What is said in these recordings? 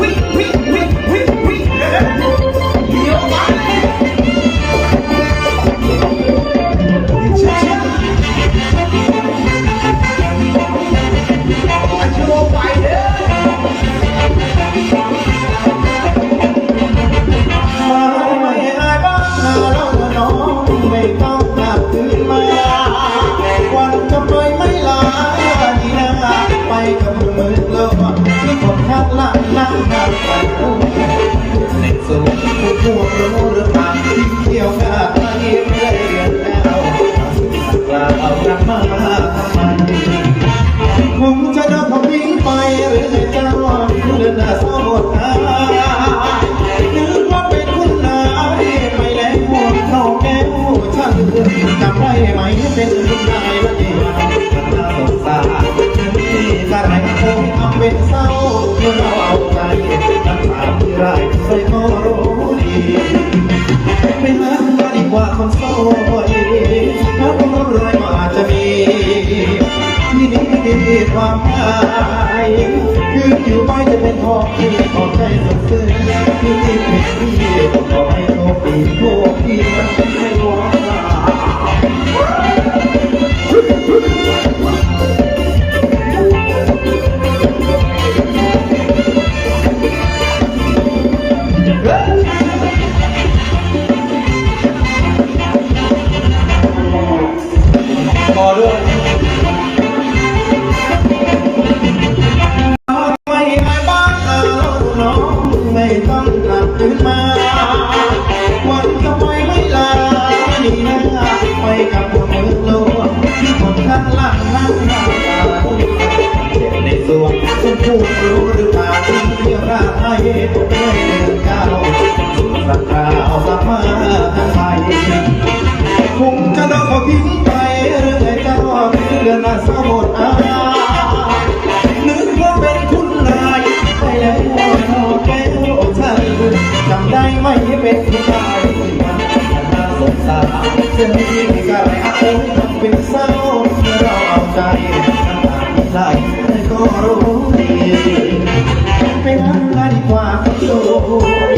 we, we. ความหมายคืนอยู่ไม่จะเป็นทองที่ขอใจสดชื่งที่ที่เป็นที่ขอให้โชคดีโชคดีมันไม่หวัง ต้องกลับคืนมาวันก็ไม่ไม่ลานี่นะไปกับเมือโลกที่คนข้างล่งนั่งหาตเด็กในสวงชมพูรู้หรือเปล่าที่ราไทยผมไม่เดินก้าวสุดกคาวสักมาทั้คงจะโดนเทิ้งไปเรื่องไหนจเรื่องน่าเศร้า ตาตาเช่นนี้ก็ไม่อาเป็นเศร้เราเอาใจนตาที่ไหลก็รู้ดีไปรักกันดีกว่าคนสวย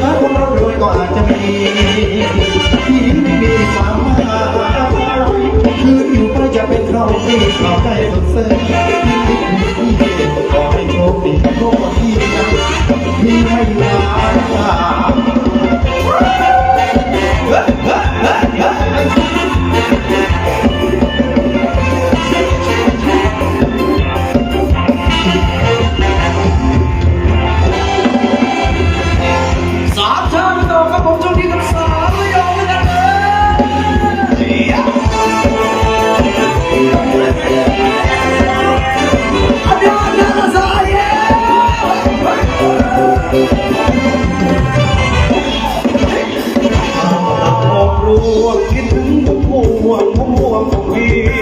ถ้าคเรารวยก็อาจจะมีที่ไม่มีความหมายคืออยู่ไปจะเป็นเราที่เขาได้สดเสริที่ที่ที่ขอให้โชคดีโชคดีนะที่ไม่ลา คิดถึงผมห่วงผมห่วงของพี่